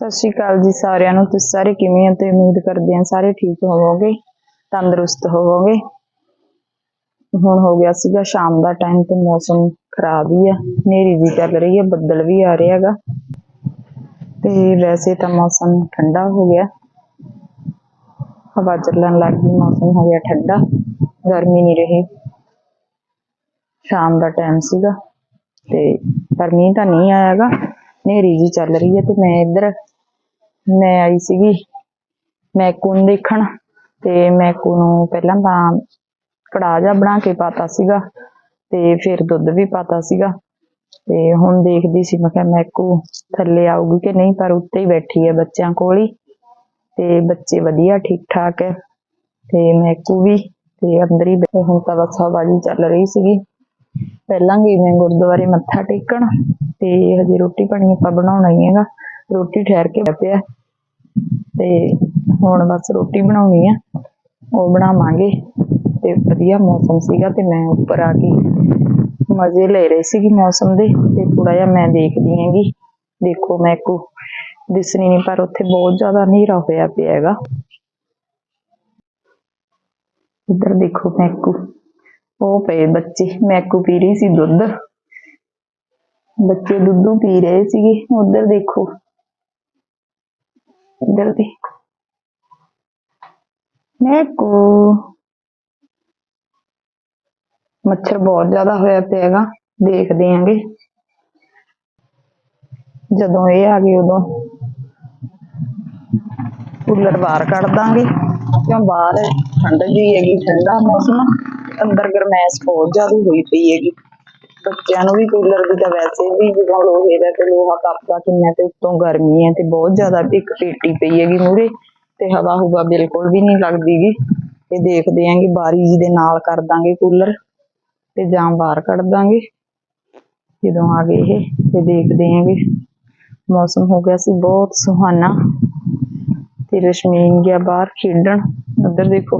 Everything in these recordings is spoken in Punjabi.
ਸਤਿ ਸ਼੍ਰੀ ਅਕਾਲ ਜੀ ਸਾਰਿਆਂ ਨੂੰ। ਤੁਸੀਂ ਸਾਰੇ ਕਿਵੇਂ ਹੋ? ਤੇ ਉਮੀਦ ਕਰਦੇ ਹਾਂ ਸਾਰੇ ਠੀਕ ਹੋਵੋਗੇ, ਤੰਦਰੁਸਤ ਹੋਵੋਗੇ। ਹੁਣ ਹੋ ਗਿਆ ਸੀਗਾ ਸ਼ਾਮ ਦਾ ਟਾਈਮ ਤੇ ਮੌਸਮ ਖਰਾਬ ਹੀ ਆ, ਹਨੇਰੀ ਵੀ ਚੱਲ ਰਹੀ ਹੈ ਬੱਦਲ ਵੀ ਆ ਰਿਹਾ ਹੈਗਾ। ਤੇ ਵੈਸੇ ਤਾਂ ਮੌਸਮ ਠੰਡਾ ਹੋ ਗਿਆ। ਹਵਾ ਚੱਲਣ ਲੱਗ ਗਈ, ਮੌਸਮ ਹੋ ਗਿਆ ਠੰਡਾ, ਗਰਮੀ ਨਹੀਂ ਰਹੀ। ਸ਼ਾਮ ਦਾ ਟਾਈਮ ਸੀਗਾ, ਤੇ ਪਰ ਮੀਂਹ ਤਾਂ ਨਹੀਂ ਆਇਆਗਾ ਹਨੇਰੀ ਜੀ ਚੱਲ ਰਹੀ ਹੈ ਤੇ ਮੈਂ ਇੱਧਰ, ਮੈਂ ਆਈ ਸੀਗੀ ਮੈਕੂ ਨੂੰ ਦੇਖਣ ਤੇ ਮੈਕੂ ਨੂੰ ਪਹਿਲਾਂ ਤਾਂ ਕੜਾਹ ਜਿਹਾ ਬਣਾ ਕੇ ਪਾਤਾ ਸੀਗਾ ਤੇ ਫਿਰ ਦੁੱਧ ਵੀ ਪਾਤਾ ਸੀਗਾ ਤੇ ਹੁਣ ਦੇਖਦੀ ਸੀ, ਮੈਂ ਕਿਹਾ ਮੈਕੂ ਥੱਲੇ ਆਊਗੀ ਕਿ ਨਹੀਂ, ਪਰ ਉੱਤੇ ਹੀ ਬੈਠੀ ਹੈ ਬੱਚਿਆਂ ਕੋਲ ਹੀ ਤੇ ਬੱਚੇ ਵਧੀਆ ਠੀਕ ਠਾਕ ਹੈ ਤੇ ਮੈਕੂ ਵੀ ਤੇ ਅੰਦਰ ਹੀ ਬੈਠੇ ਹੁਣ ਤਾਂ ਬਸ ਹਵਾ ਜੀ ਚੱਲ ਰਹੀ ਸੀਗੀ। ਪਹਿਲਾਂ ਗਈ ਮੈਂ ਗੁਰਦੁਆਰੇ ਮੱਥਾ ਟੇਕਣ ਤੇ ਹਜੇ ਰੋਟੀ ਪਾਣੀ ਆਪਾਂ ਬਣਾਉਣਾ ਹੀ ਹੈਗਾ। ਰੋਟੀ ਠਹਿਰ ਕੇ ਪਿਆ। ਤੇ ਹੁਣ ਬਸ ਰੋਟੀ ਬਣਾਉਣੀ ਆ। ਉਹ ਬਣਾਵਾਂਗੇ। ਤੇ ਵਧੀਆ ਮੌਸਮ ਸੀਗਾ ਤੇ ਮੈਂ ਉੱਪਰ ਆ ਕੇ ਮਜ਼ੇ ਲੈ ਰਹੀ ਸੀਗੀ ਮੌਸਮ ਦੇ। ਤੇ ਥੋੜਾ ਜਿਹਾ ਮੈਂ ਦੇਖਦੀ ਹੈਗੀ। ਦੇਖੋ ਮੈਂ ਮੈਕੂ ਦਿਸਣੀ ਨਹੀਂ, ਪਰ ਉੱਥੇ ਬਹੁਤ ਜ਼ਿਆਦਾ ਹਨੇਰਾ ਹੋਇਆ ਪਿਆ ਹੈਗਾ। ਇੱਧਰ ਦੇਖੋ ਮੈਂ ਮੈਕੂ ਉਹ ਪਏ ਬੱਚੇ ਮੈਕੂ ਪੀ ਰਹੀ ਸੀ ਦੁੱਧ। ਬੱਚੇ ਦੁੱਧੂ ਪੀ ਰਹੇ ਸੀਗੇ, ਉਧਰ ਦੇਖੋ। ਉਧਰ ਦੇ ਮੈਕੂ ਮੱਛਰ ਬਹੁਤ ਜ਼ਿਆਦਾ ਹੋਇਆ ਪਿਆ ਹੈਗਾ, ਦੇਖਦੇ ਆਂਗੇ। ਜਦੋਂ ਇਹ ਆ ਗਏ ਉਦੋਂ। ਕੂਲਰ ਬਾਹਰ ਕੱਢ ਦਾਂਗੇ, ਕਿਉਂ ਬਾਹਰ ਠੰਡ ਜੀ ਹੈਗੀ, ਠੰਡਾ ਮੌਸਮ ਅੰਦਰ ਗਰਮੈਸ਼ ਬਹੁਤ ਜ਼ਿਆਦਾ ਹੋਈ ਪਈ ਹੈਗੀ, ਬੱਚਿਆਂ ਨੂੰ ਵੀ ਕੂਲਰ ਦੀ ਤਾਂ ਵੈਸੇ ਵੀ ਜਦੋਂ ਲੋਹੇ ਦਾ ਤੇ ਲੋਹਾ ਤਪਦਾ ਕਿੰਨਾ ਤੇ ਉੱਤੋਂ ਗਰਮੀ ਹੈ ਤੇ ਬਹੁਤ ਜ਼ਿਆਦਾ ਇੱਕ ਪੇਟੀ ਪਈ ਹੈਗੀ ਮੂਰੇ ਤੇ ਹਵਾ ਹੁਵਾ ਬਿਲਕੁਲ ਵੀ ਨਹੀਂ ਲੱਗਦੀਗੀ ਤੇ ਦੇਖਦੇ ਆਂਗੇ ਬਾਰੀ ਦੇ ਨਾਲ ਕਰ ਦਾਂਗੇ ਕੂਲਰ ਤੇ ਜਾਂ ਬਾਹਰ ਕੱਢ ਦਾਂਗੇ। ਜਦੋਂ ਆ ਗਏ ਇਹ ਤੇ ਦੇਖਦੇ ਆਂਗੇ ਮੌਸਮ ਹੋ ਗਿਆ ਸੀ ਬਹੁਤ ਸੁਹਾਨਾ ਤੇ ਰਸ਼ਮੀਨ ਗਿਆ ਬਾਹਰ ਖੇਡਣ। ਉੱਧਰ ਦੇਖੋ,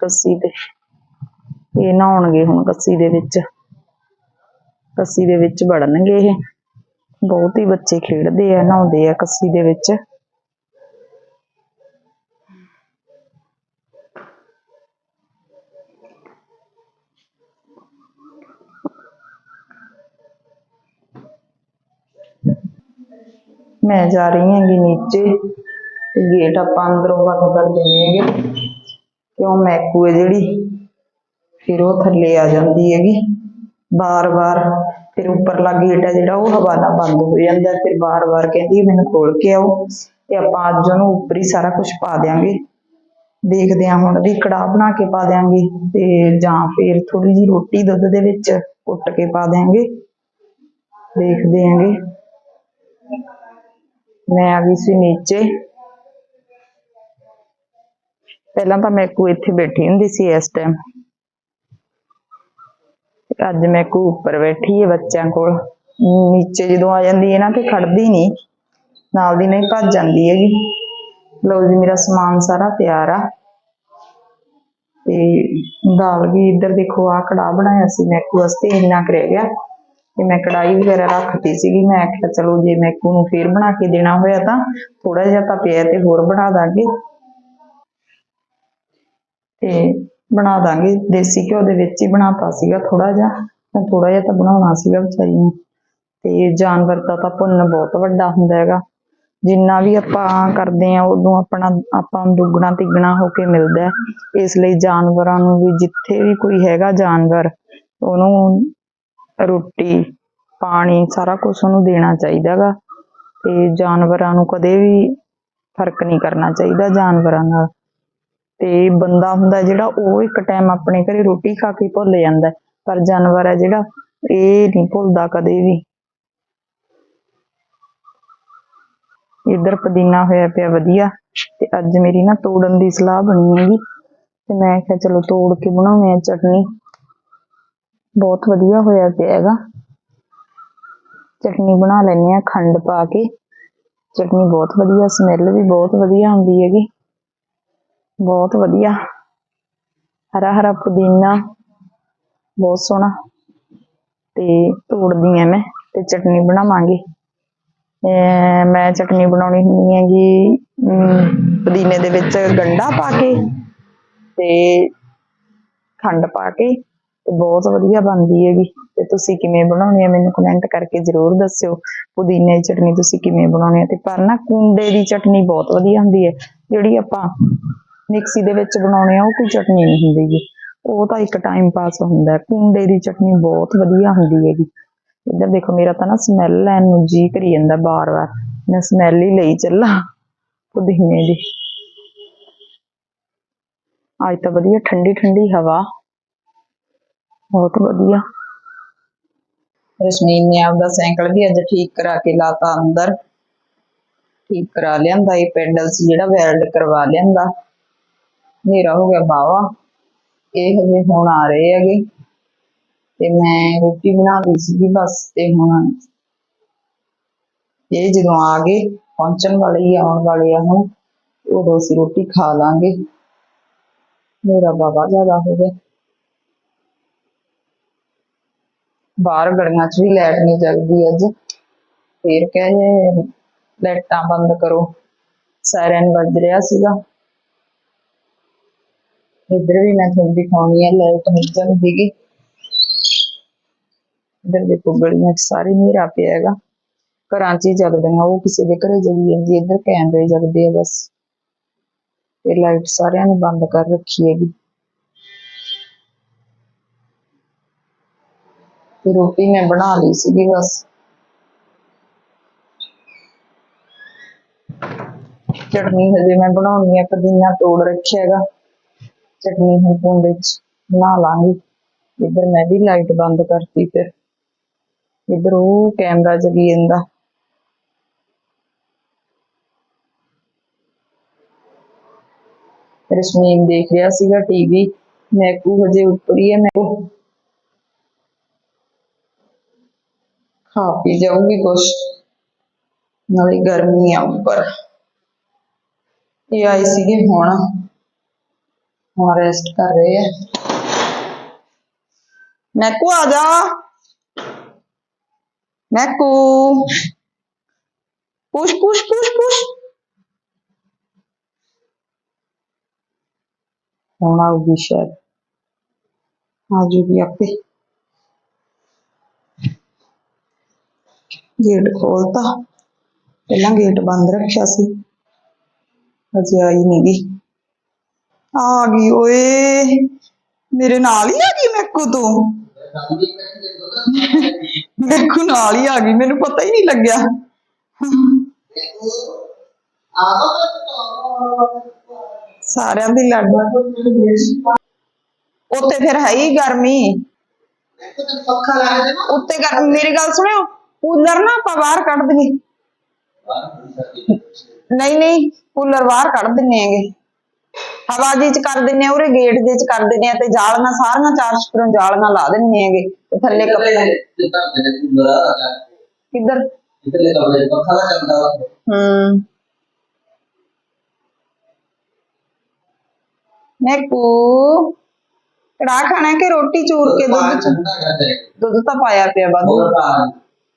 ਕੱਸੀ ਤੇ ਇਹ ਨਹਾਉਣਗੇ ਹੁਣ ਕੱਸੀ ਦੇ ਵਿੱਚ। ਕੱਸੀ ਦੇ ਵਿੱਚ ਵੜਨਗੇ ਇਹ। ਬਹੁਤ ਹੀ ਬੱਚੇ ਖੇਡਦੇ ਆ, ਨਹਾਉਂਦੇ ਆ ਕੱਸੀ ਦੇ ਵਿੱਚ। ਮੈਂ ਜਾ ਰਹੀ ਹੈਗੀ ਨੀਚੇ। ਤੇ ਗੇਟ ਆਪਾਂ ਅੰਦਰੋਂ ਬੰਦ ਕਰ ਦੇਣੇ ਹੈਗੇ। ਕਿਉਂ ਮੈਕੂ ਹੈ ਜਿਹੜੀ? ਫਿਰ ਉਹ ਥੱਲੇ ਆ ਜਾਂਦੀ ਹੈਗੀ। ਬਾਰ-ਬਾਰ ਫਿਰ ਉੱਪਰਲਾ ਗੇਟ ਹੈ ਜਿਹੜਾ, ਉਹ ਹਵਾ ਨਾਲ ਬੰਦ ਹੋ ਜਾਂਦਾ। ਹੈ। ਫਿਰ ਬਾਰ-ਬਾਰ ਕਹਿੰਦੀ ਮੈਨੂੰ ਖੋਲ ਕੇ ਆਓ ਤੇ ਆਪਾਂ ਅੱਜ ਉਹਨੂੰ ਉੱਪਰ ਹੀ ਸਾਰਾ ਕੁਝ ਪਾ ਦਿਆਂਗੇ। ਦੇਖਦੇ ਹਾਂ ਹੁਣ ਵੀ ਕੜਾਹ ਬਣਾ ਕੇ ਪਾ ਦਿਆਂਗੇ ਤੇ ਜਾਂ ਫਿਰ ਥੋੜੀ ਜੀ ਰੋਟੀ ਦੁੱਧ ਦੇ ਵਿੱਚ ਕੁੱਟ ਕੇ ਪਾ ਦਿਆਂਗੇ। ਦੇਖਦੇ ਆਂਗੇ ਮੈਂ ਆ ਗਈ ਸੀ ਨੀਚੇ। ਪਹਿਲਾਂ ਤਾਂ ਮੈਕੂ ਇੱਥੇ ਬੈਠੀ ਹੁੰਦੀ ਸੀ ਇਸ ਟਾਈਮ ਅੱਜ ਮੈਕੂ ਉੱਪਰ ਬੈਠੀ ਹੈ ਬੱਚਿਆਂ ਕੋਲ। ਨੀਚੇ ਜਦੋਂ ਆ ਜਾਂਦੀ ਹੈ ਨਾ ਤੇ ਖੜਦੀ ਨਹੀਂ ਨਾਲ ਦੀ ਨਹੀਂ ਭੱਜ ਜਾਂਦੀ ਹੈਗੀ। ਲਓ ਜੀ, ਮੇਰਾ ਸਮਾਨ ਸਾਰਾ ਤਿਆਰ ਆ। ਤੇ ਦਾਲ ਵੀ ਇੱਧਰ ਦੇਖੋ ਆ ਕੜਾਹ ਬਣਾਇਆ ਸੀ ਮੈਕੂ ਵਾਸਤੇ, ਇੰਨਾ ਕੁ ਗਿਆ। ਤੇ ਮੈਂ ਕੜਾਈ ਵਗੈਰਾ ਰੱਖਤੀ ਸੀਗੀ। ਮੈਂ ਆਖਿਆ, ਚਲੋ ਜੇ ਮੈਕੂ ਨੂੰ ਫੇਰ ਬਣਾ ਕੇ ਦੇਣਾ ਹੋਇਆ ਤਾਂ ਥੋੜਾ ਜਿਹਾ ਤਾਂ ਪਿਆ ਤੇ ਹੋਰ ਬਣਾ ਦਾਂਗੇ। ਤੇ ਬਣਾ ਦਾਂਗੇ। ਦੇਸੀ ਘਿਓ ਦੇ ਵਿੱਚ ਹੀ ਬਣਾਤਾ ਸੀਗਾ ਥੋੜਾ ਜਿਹਾ। ਮੈਂ ਥੋੜਾ ਜਿਹਾ ਤਾਂ ਬਣਾਉਣਾ ਸੀਗਾ ਵਿਚਾਰੀ ਨੂੰ। ਤੇ ਜਾਨਵਰ ਦਾ ਤਾਂ ਪੁੰਨ ਬਹੁਤ ਵੱਡਾ ਹੁੰਦਾ ਹੈਗਾ। ਜਿੰਨਾ ਵੀ ਆਪਾਂ ਕਰਦੇ ਆ ਉਦੋਂ ਆਪਣਾ, ਆਪਾਂ ਨੂੰ ਦੁੱਗਣਾ ਤਿੱਗਣਾ ਹੋ ਕੇ ਮਿਲਦਾ ਇਸ ਲਈ ਜਾਨਵਰਾਂ ਨੂੰ ਵੀ ਜਿੱਥੇ ਵੀ ਕੋਈ ਹੈਗਾ ਜਾਨਵਰ, ਉਹਨੂੰ ਰੋਟੀ, ਪਾਣੀ ਸਾਰਾ ਕੁਝ ਉਹਨੂੰ ਦੇਣਾ ਚਾਹੀਦਾ ਗਾ ਤੇ ਜਾਨਵਰਾਂ ਨੂੰ ਕਦੇ ਵੀ ਫ਼ਰਕ ਨਹੀਂ ਕਰਨਾ ਚਾਹੀਦਾ ਜਾਨਵਰਾਂ ਨਾਲ। ਤੇ ਬੰਦਾ ਹੁੰਦਾ ਜਿਹੜਾ ਉਹ ਇੱਕ ਟਾਈਮ ਆਪਣੇ ਘਰੇ ਰੋਟੀ ਖਾ ਕੇ ਭੁੱਲ ਜਾਂਦਾ ਪਰ ਜਾਨਵਰ ਹੈ ਜਿਹੜਾ ਇਹ ਨਹੀਂ ਭੁੱਲਦਾ ਕਦੇ ਵੀ। ਇੱਧਰ ਪੁਦੀਨਾ ਹੋਇਆ ਪਿਆ ਵਧੀਆ, ਤੇ ਅੱਜ ਮੇਰੀ ਨਾ ਤੋੜਨ ਦੀ ਸਲਾਹ ਬਣੀ ਹੈਗੀ, ਤੇ ਮੈਂ ਕਿਹਾ ਚਲੋ ਤੋੜ ਕੇ ਬਣਾਉਂਦੇ ਆ ਚਟਨੀ। ਬਹੁਤ ਵਧੀਆ ਹੋਇਆ ਪਿਆ ਹੈਗਾ। ਚਟਨੀ ਬਣਾ ਲੈਂਦੇ ਆ ਖੰਡ ਪਾ ਕੇ। ਚਟਨੀ ਬਹੁਤ ਵਧੀਆ ਸਮੈਲ ਵੀ ਬਹੁਤ ਵਧੀਆ ਆਉਂਦੀ ਹੈਗੀ। ਬਹੁਤ ਵਧੀਆ। ਹਰਾ ਹਰਾ ਪੁਦੀਨਾ, ਬਹੁਤ ਸੋਹਣਾ। ਤੇ ਤੋੜਦੀ ਆ ਮੈਂ ਤੇ ਚਟਨੀ ਬਣਾਵਾਂਗੇ। ਮੈਂ ਚਟਨੀ ਬਣਾਉਣੀ ਹੁੰਦੀ ਹੈਗੀ ਪੁਦੀਨੇ ਦੇ ਵਿੱਚ ਗੰਢਾ ਪਾ ਕੇ ਤੇ ਖੰਡ ਪਾ ਕੇ ਤੇ ਬਹੁਤ ਵਧੀਆ ਬਣਦੀ ਹੈਗੀ। ਤੇ ਤੁਸੀਂ ਕਿਵੇਂ ਬਣਾਉਣੀ ਹੈ ਮੈਨੂੰ ਕਮੈਂਟ ਕਰਕੇ ਜ਼ਰੂਰ ਦੱਸਿਓ। ਪੁਦੀਨੇ ਦੀ ਚਟਨੀ ਤੁਸੀਂ ਕਿਵੇਂ ਬਣਾਉਣੀ ਹੈ ਤੇ ਪਰ ਨਾ ਕੁੰਡੇ ਦੀ ਚਟਨੀ ਬਹੁਤ ਵਧੀਆ ਹੁੰਦੀ ਹੈ। ਜਿਹੜੀ ਆਪਾਂ ਮਿਕਸੀ ਦੇ ਵਿੱਚ ਬਣਾਉਣੇ ਆ, ਉਹ ਕੋਈ ਚਟਨੀ ਨਹੀਂ ਹੁੰਦੀ ਗੀ। ਉਹ ਤਾਂ ਇੱਕ ਟਾਈਮ ਪਾਸ ਹੁੰਦਾ। ਕੁੰਡੇ ਦੀ ਚਟਨੀ ਬਹੁਤ ਵਧੀਆ ਹੁੰਦੀ ਹੈਗੀ। ਇੱਧਰ ਦੇਖੋ, ਮੇਰਾ ਤਾਂ ਨਾ ਸਮੈਲ ਲੈਣ ਨੂੰ ਜੀ ਕਰੀ ਜਾਂਦਾ ਬਾਰ-ਬਾਰ। ਮੈਂ ਸਮੈਲ ਹੀ ਲਈ ਚੱਲਾਂ ਪੁਦੀਨੇ ਦੀ। ਅੱਜ ਤਾਂ ਵਧੀਆ ਠੰਡੀ ਠੰਡੀ ਹਵਾ। ਬਹੁਤ ਵਧੀਆ। ਰਸ਼ਮੀਨ ਨੇ ਆਪਦਾ ਸਾਈਕਲ ਵੀ ਅੱਜ ਠੀਕ ਕਰਾ ਕੇ ਲਾਤਾ ਅੰਦਰ। ਠੀਕ ਕਰਾ ਲਿਆਂਦਾ, ਇਹ ਪੈਡਲ ਸੀ ਜਿਹੜਾ ਵੈਲਡ ਕਰਵਾ ਲਿਆਂਦਾ। ਹਨੇਰਾ ਹੋ ਗਿਆ ਬਾਵਾ ਇਹ ਹਜੇ ਹੁਣ ਆ ਰਹੇ ਹੈਗੇ। ਤੇ ਮੈਂ ਰੋਟੀ ਬਣਾ ਲਈ ਸੀਗੀ ਬਸ, ਤੇ ਹੁਣ ਇਹ ਜਦੋਂ ਆ ਗਏ, ਪਹੁੰਚਣ ਵਾਲੇ ਹੀ ਆਉਣ ਵਾਲੇ ਆ ਹੁਣ, ਉਦੋਂ ਅਸੀਂ ਰੋਟੀ ਖਾ ਲਾਂਗੇ। ਮੇਰਾ ਬਾਵਾ ਜ਼ਿਆਦਾ ਹੋ ਗਿਆ। ਬਾਹਰ ਗਲੀਆਂ 'ਚ ਵੀ ਲਾਈਟ ਨਹੀਂ ਜਗਦੀ ਅੱਜ। ਫੇਰ ਕਹੇ ਲਾਈਟਾਂ ਬੰਦ ਕਰੋ। ਸਾਇਰਨ ਵੱਜ ਰਿਹਾ ਸੀਗਾ। ਇੱਧਰ ਵੀ ਮੈਂ ਤੁਹਾਨੂੰ ਦਿਖਾਉਣੀ ਹੈ ਲਾਈਟ ਨਹੀਂ ਜਗਦੀ ਗੀ ਇੱਧਰ ਦੇਖੋ ਗਲੀਆਂ 'ਚ ਸਾਰੇ ਹਨੇਰਾ ਪਿਆ ਹੈਗਾ। ਘਰਾਂ 'ਚ ਹੀ ਜਗਦੀਆਂ, ਉਹ ਕਿਸੇ ਦੇ ਘਰੇ ਜਗੀ ਜਾਂਦੀ, ਇੱਧਰ ਕੈਮਰੇ ਜਗਦੇ ਆ ਬਸ। ਤੇ ਲਾਈਟ ਸਾਰਿਆਂ ਨੇ ਬੰਦ ਕਰ ਰੱਖੀ ਹੈਗੀ। ਤੇ ਰੋਟੀ ਮੈਂ ਬਣਾ ਲਈ ਸੀਗੀ ਬਸ। ਚਟਨੀ ਹਜੇ ਮੈਂ ਬਣਾਉਣੀ ਹੈ ਪੁਦੀਨਾ ਤੋੜ ਰੱਖਿਆ ਹੈਗਾ ਚਟਨੀ ਹੁਣ ਕੁੰਡੇ ਚ ਬਣਾ ਲਾਂਗੀ। ਇੱਧਰ ਮੈਂ ਵੀ ਲਾਈਟ ਬੰਦ ਕਰਤੀ ਫਿਰ। ਇੱਧਰ ਉਹ ਕੈਮਰਾ ਜਗੀ ਜਾਂਦਾ। ਰਸ਼ਮੀਨ ਦੇਖ ਰਿਹਾ ਸੀਗਾ ਟੀਵੀ ਮੈਕੂ ਹਜੇ ਉੱਪਰ ਹੀ ਹੈ? ਮੈਂ ਖਾ ਪੀ ਜਾਊਗੀ ਕੁਛ। ਨਾਲੇ ਗਰਮੀ ਆ ਉੱਪਰ। ਇਹ ਆਏ ਸੀਗੇ ਹੁਣ। ਹੁਣ ਰੈਸਟ ਕਰ ਰਹੇ ਆ। ਮੈਕੂ ਆ ਜਾ। ਮੈਕੂ। Push push push push. ਹੁਣ ਆਊਗੀ ਸ਼ਾਇਦ। ਆ ਜੂਗੀ ਆਪੇ। ਗੇਟ ਖੋਲਤਾ। ਪਹਿਲਾਂ ਗੇਟ ਬੰਦ ਰੱਖਿਆ ਸੀ। ਅਜੇ ਆਈ ਨੀ ਗਈ ਆ ਗਈ ਓਏ। ਮੇਰੇ ਨਾਲ ਹੀ ਆ ਗਈ ਮੈਕੂ ਤੂੰ? ਮੈਕੂ ਨਾਲ ਹੀ ਆ ਗਈ, ਮੈਨੂੰ ਪਤਾ ਹੀ ਨਹੀਂ ਲੱਗਿਆ। ਸਾਰਿਆਂ ਦੀ ਲੜ ਉੱਤੇ ਫਿਰ ਹੈ ਹੀ ਗਰਮੀ। ਉੱਤੇ ਕਰ ਮੇਰੀ ਗੱਲ ਸੁਣਿਓ, ਕੂਲਰ ਨਾ ਆਪਾਂ ਬਾਹਰ ਕੱਢ ਦਈਏ। ਨਹੀਂ ਨਹੀਂ, ਕੂਲਰ ਬਾਹਰ ਕੱਢ ਦਿੰਨੇ ਹੈਗੇ। ਹਵਾ ਜੀ ਚ ਕਰ ਦਿੰਨੇ ਆ ਉਰੇ ਗੇਟ ਦੇ ਚ ਕਰ ਦਿੰਨੇ ਆ ਤੇ ਜਾਲੀਆਂ ਸਾਰੀਆਂ ਚਾਰ ਛਪਰੋਂ ਜਾਲੀਆਂ ਲਾ ਦਿੰਨੇ ਹੈਗੇ ਤੇ ਥੱਲੇ ਕੱਪੜੇ। ਕਿੱਧਰ? ਹੂੰ। ਮੈਕੂ ਕੜਾ ਖਾਣਾ ਕਿ ਰੋਟੀ ਚੂਰ ਕੇ ਦੁੱਧ ਚ? ਦੁੱਧ ਤਾਂ ਪਾਇਆ ਪਿਆ ਵਾਧੂ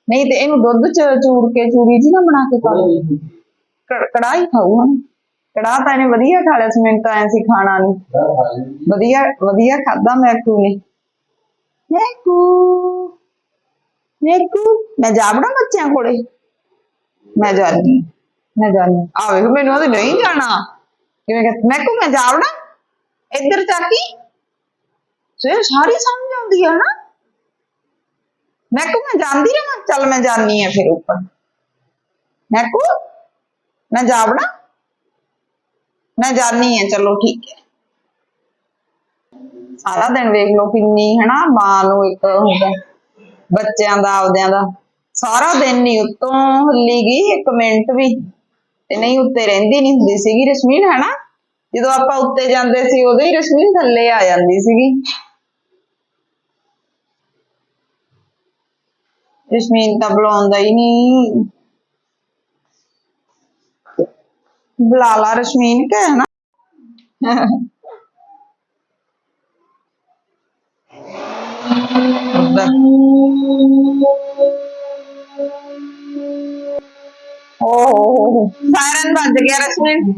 ਨਹੀਂ ਤੇ ਇਹਨੂੰ ਦੁੱਧ ਚ ਚੂਰ ਕੇ ਚੂਰੀ ਜੀ ਨਾ ਬਣਾ ਕੇ ਪਾ ਦੇ ਕ- ਕੜਾਹ ਤਾਂ ਇਹਨੇ ਵਧੀਆ ਖਾ ਲਿਆ ਸੀ ਮੈਨੂੰ ਤਾਂ ਐਂ ਸੀ ਖਾਣਾ ਨਹੀਂ ਵਧੀਆ ਵਧੀਆ ਖਾਦਾ ਮੈਕੂ ਨੇ। ਮੈਕੂ ਮੈਕੂ ਮੈਂ ਜਾਵੜਾ ਬੱਚਿਆਂ ਕੋਲੇ? ਮੈਂ ਜਾਣੀ ਮੈਂ ਜਾਣੀ ਆ ਵੇਖ ਮੈਨੂੰ ਉਹਦੇ ਨਹੀਂ ਜਾਣਾ। ਕਿਵੇਂ ਕਿ ਮੈਕੂ ਮੈਂ ਜਾਵੜਾ ਇੱਧਰ ਚਾਕੀ ਸੇ ਸਾਰੀ ਸਮਝ ਆਉਂਦੀ ਹੈ ਨਾ। ਮੈਕੂ ਮੈਂ ਜਾਂਦੀ ਰਹਾਂ ਚੱਲ ਮੈਂ ਜਾਣੀ ਆ ਫਿਰ ਉੱਪਰ। ਮੈਕੂ ਮੈਂ ਜਾਵੜਾ ਮੈਂ ਜਾਣੀ ਆ, ਚਲੋ ਠੀਕ ਹੈ। ਸਾਰਾ ਦਿਨ ਵੇਖ ਲਓ ਕਿੰਨੀ, ਹਨਾ, ਮਾਂ ਨੂੰ ਇੱਕ ਹੁੰਦਾ, ਬੱਚਿਆਂ ਦਾ, ਆਪਦਿਆਂ ਦਾ। ਸਾਰਾ ਦਿਨ ਨਹੀਂ ਉੱਤੋਂ ਹਿੱਲੀ ਗਈ, ਇੱਕ ਮਿੰਟ ਵੀ। ਤੇ ਨਹੀਂ, ਉੱਤੇ ਰਹਿੰਦੀ ਨਹੀਂ ਹੁੰਦੀ ਸੀਗੀ ਰਸ਼ਮੀਨ ਹਨਾ। ਜਦੋਂ ਆਪਾਂ ਉੱਤੇ ਜਾਂਦੇ ਸੀ, ਉਦੋਂ ਹੀ ਰਸ਼ਮੀਨ ਥੱਲੇ ਆ ਜਾਂਦੀ ਸੀਗੀ। ਰਸ਼ਮੀਨ ਤਾਂ ਬੁਲਾਉਂਦਾ ਹੀ ਨਹੀਂ। ਬੁਲਾ ਲਾ ਰਸ਼ਮੀਨ ਕਿ ਹਨਾ ਉੱਧਰ ਓ ਹੋ ਹੋ ਹੋ ਸਾਇਰਨ ਵੱਜ ਗਿਆ ਰਸਮੀਨ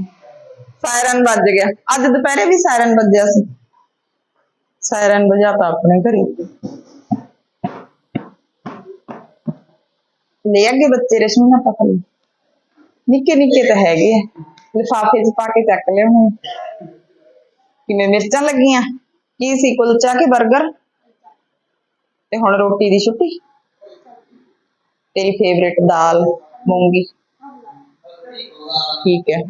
ਸਾਇਰਨ ਵੱਜ ਗਿਆ ਅੱਜ ਦੁਪਹਿਰੇ ਵੀ ਸਾਇਰਨ ਵੱਜਿਆ ਸੀ ਸਾਇਰਨ ਵਜਾਤਾ ਆਪਣੇ ਘਰੇ ਲੈ ਅੱਗੇ ਬੱਚੇ ਰਸਮੀਨ ਆਪਾਂ ਕੋਲ ਨਿੱਕੇ ਨਿੱਕੇ ਤਾਂ ਹੈਗੇ ਆ। ਲਿਫਾਫੇ 'ਚ ਪਾ ਕੇ ਚੱਕ ਲਿਆਉਣੇ ਕਿਵੇਂ ਮਿਰਚਾਂ ਲੱਗੀਆਂ? ਕੀ ਸੀ, ਕੁਲਚਾ ਕਿ 버ਗਰ ਤੇ ਹੁਣ ਰੋਟੀ ਦੀ ਛੁੱਟੀ। ਤੇਰੀ ਫੇਵਰੇਟ ਦਾਲ, ਮੂੰਗੀ। ਠੀਕ ਹੈ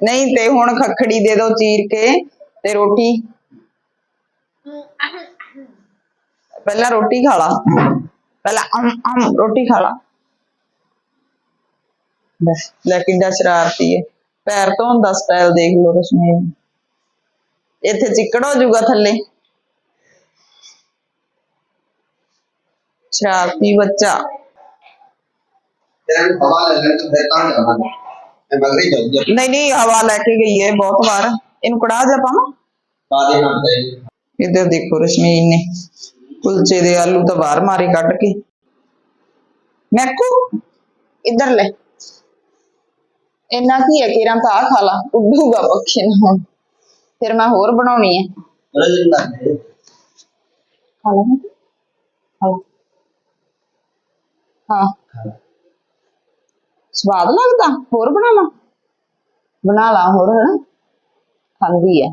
ਨਹੀਂ ਤੇ ਹੁਣ ਖੱਖੜੀ ਦੇ ਦੋ ਚੀਰ ਕੇ ਤੇ ਰੋਟੀ। ਪਹਿਲਾਂ ਰੋਟੀ ਖਾ ਲਾ। ਪਹਿਲਾਂ ਅਮ ਅਮ ਰੋਟੀ ਖਾ ਲਾ। ਲੈ ਕਿੰਨਾ ਸ਼ਰਾਰਤੀ ਹੈ ਪੈਰ ਧੋਣ ਦਾ ਸਟਾਈਲ ਦੇਖ ਲਓ ਰਸਮੀ। ਇੱਥੇ ਚਿੱਕੜ ਹੋ ਜਾਊਗਾ ਥੱਲੇ। ਸ਼ਰਾਰਤੀ ਬੱਚਾ। ਨਹੀਂ ਨਹੀਂ ਹਵਾ ਲੈ ਕੇ ਗਈ ਹੈ ਬਹੁਤ ਵਾਰ। ਇਹਨੂੰ ਕੜਾ ਜਾ ਪਾਵਾਂ? ਪਾ ਦੇਣਾ ਇੱਧਰ ਦੇਖੋ ਰਸ਼ਮੀ ਨੇ ਕੁਲਚੇ ਦੇ ਆਲੂ ਤਾਂ ਬਾਹਰ ਮਾਰੇ ਕੱਢ ਕੇ। ਮੈਕੂ ਇਧਰ ਲੈ। ਇੰਨਾ ਕੀ ਹੈ ਕੇਰਾਂ ਤਾਂ ਆ ਖਾ ਲਾ ਉੱਡੂਗਾ ਪੱਖੀ ਨਾ ਹੁਣ ਫਿਰ ਮੈਂ ਹੋਰ ਬਣਾਉਣੀ ਹੈ। ਬੜਾ ਦਿਨ ਲਾ ਸਵਾਦ ਲੱਗਦਾ? ਹੋਰ ਬਣਾਵਾਂ ਬਣਾ ਲਾ ਹੋਰ ਖਾਂਦੀ ਹੈ।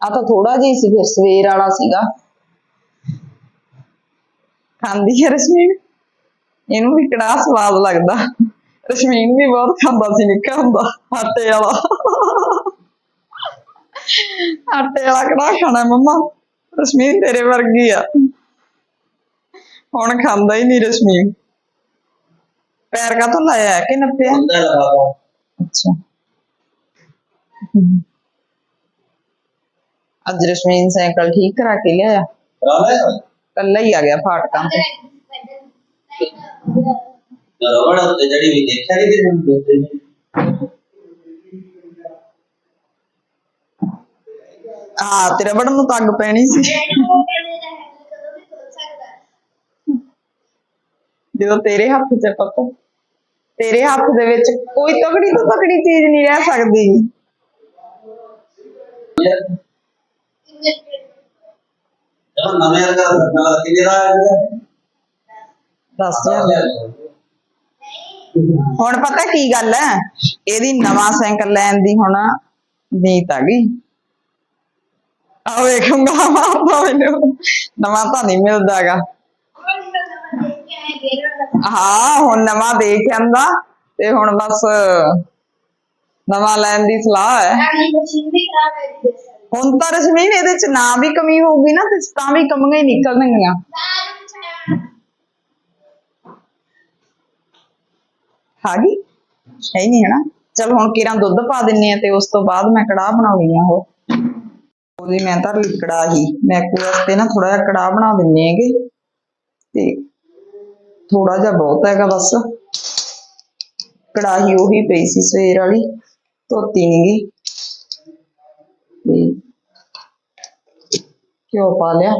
ਆ ਤਾਂ ਥੋੜਾ ਜਿਹਾ ਸੀ ਫਿਰ ਸਵੇਰ ਵਾਲਾ ਸੀਗਾ। ਖਾਂਦੀ ਹੈ ਰਸਮੀਨ। ਇਹਨੂੰ ਵੀ ਕੜਾ ਸਵਾਦ ਲੱਗਦਾ। ਰਸ਼ਮੀਨ ਵੀ ਬਹੁਤ ਖਾਂਦਾ ਸੀ ਪੈਰ ਕਾ ਲਾਇਆ ਕਿ ਨੱਪਿਆ ਅੱਜ ਰਸ਼ਮੀਨ ਸਾਈਕਲ ਠੀਕ ਕਰਾ ਕੇ ਲਿਆਇਆ ਕੱਲਾ ਆ ਗਿਆ ਫਾਟਕਾਂ ਤੇ ਰਵੜ ਉੱਤੇ ਜਿਹੜੀ ਵੀ ਦੇਖਿਆ ਨਹੀਂ ਤੇ ਹੁਣ ਦੋਤੇ ਨੇ? ਆ ਤੇ ਰਵੜ ਨੂੰ ਤੱਗ ਪੈਣੀ ਸੀ। ਜਦੋਂ ਤੇਰੇ ਹੱਥ 'ਚ ਪੱਪਾ ਤੇਰੇ ਹੱਥ ਦੇ ਵਿੱਚ ਕੋਈ ਤਕੜੀ ਤੋਂ ਤਕੜੀ ਚੀਜ਼ ਨਹੀਂ ਰਹਿ ਸਕਦੀ। ਨਵੇਂ ਅਰਗਾ ਕਿਹਦਾ ਦੱਸ ਯਾਰ ਹੁਣ ਪਤਾ ਕੀ ਗੱਲ ਹੈ ਇਹਦੀ ਨਵਾਂ ਸਾਈਕਲ ਲੈਣ ਦੀ ਹੁਣ ਨੀਤ ਆ ਗਈ। ਆ ਵੇਖੂੰਗਾ ਮਾਰਦਾ ਮੈਨੂੰ ਨਵਾਂ ਤਾਂ ਨਹੀਂ ਮਿਲਦਾਗਾ ਹਾਂ, ਹੁਣ ਨਵਾਂ ਦੇਖ ਆਂਦਾ ਤੇ ਹੁਣ ਬਸ ਨਵਾਂ ਲੈਣ ਦੀ ਸਲਾਹ ਹੈ ਹੁਣ ਤਾਂ ਰਸ਼ਮੀਨ ਇਹਦੇ ਚ ਨਾ ਵੀ ਕਮੀ ਹੋਊਗੀ ਨਾ ਤੇ ਤਾਂ ਵੀ ਕਮੀਆਂ ਹੀ ਨਿਕਲਣਗੀਆਂ। ਖਾ ਗਈ? ਹੈ ਨਹੀਂ, ਹਨਾ? ਚਲ ਹੁਣ ਕਿਰਾਂ ਦੁੱਧ ਪਾ ਦਿੰਨੇ ਆ ਤੇ ਉਸ ਤੋਂ ਬਾਅਦ ਮੈਂ ਕੜਾਹ ਬਣਾਉਣੀ ਆ ਉਹ। ਉਹਦੀ ਮੈਂ ਤਾਂ ਲਈ ਹੀ। ਮੈਂ ਵਾਸਤੇ ਨਾ ਥੋੜਾ ਜਿਹਾ ਕੜਾਹ ਬਣਾ ਦਿੰਨੇ ਹੈਗੇ। ਤੇ ਥੋੜਾ ਜਿਹਾ ਬਹੁਤ ਹੈਗਾ ਬਸ। ਕੜਾਹੀ ਉਹੀ ਪਈ ਸੀ ਸਵੇਰ ਵਾਲੀ, ਧੋਤੀ ਨੀ ਗੀ ਤੇ ਘਿਓ ਪਾ ਲਿਆ।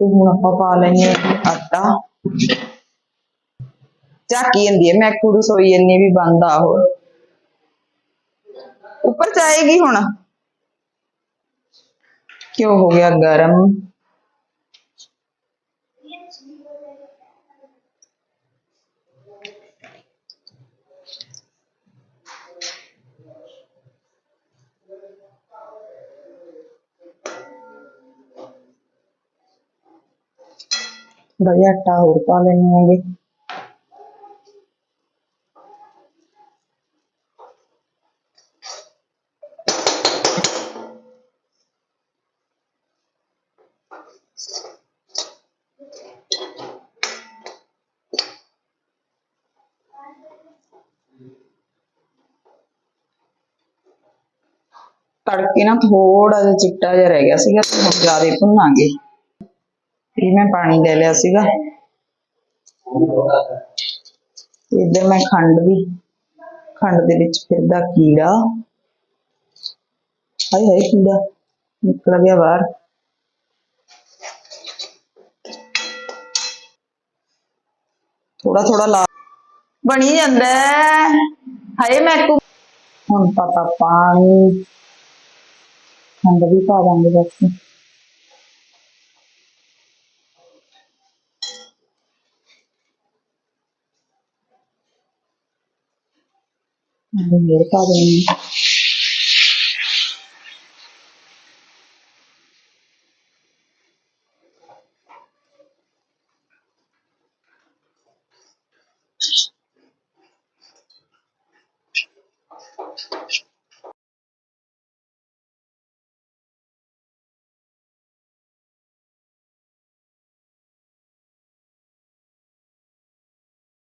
ਤੇ ਹੁਣ ਆਪਾਂ ਪਾ ਲੈਣੇ ਆਟਾ। ਝਾਕੀ ਜਾਂਦੀ ਹੈ ਮੈਂ ਕੂ ਰਸੋਈ ਇੰਨੀ ਵੀ ਬੰਦ ਆ ਹੋਰ ਉੱਪਰ ਜਾਏਗੀ ਹੁਣ ਕਿਉਂ ਹੋ ਗਿਆ ਗਰਮ ਵਧੀਆ ਆਟਾ ਹੋਰ ਪਾ ਲੈਣੇ ਤੜਕੇ ਨਾ ਥੋੜਾ ਜਿਹਾ ਚਿੱਟਾ ਜਿਹਾ ਰਹਿ ਗਿਆ ਸੀਗਾ ਤੇ ਹੁਣ ਜ਼ਿਆਦਾ ਭੁੰਨਾਂਗੇ। ਇਹ ਮੈਂ ਪਾਣੀ ਲੈ ਲਿਆ ਸੀਗਾ। ਇੱਧਰ ਮੈਂ ਖੰਡ ਵੀ, ਖੰਡ ਦੇ ਵਿੱਚ ਫਿਰਦਾ ਕੀੜਾ। ਹਾਏ ਹਾਏ, ਕੀੜਾ ਨਿਕਲ ਗਿਆ ਬਾਹਰ। ਥੋੜਾ ਥੋੜਾ ਲਾ ਬਣੀ ਜਾਂਦਾ। ਹਾਏ, ਮੈਂ ਹੁਣ ਪਤਾ ਪਾਣੀ ਖੰਡ ਵੀ ਪਾ ਦਾਂਗੇ ਬਸ। ਮੇਰੇ ਪਾ ਦੇਣੀ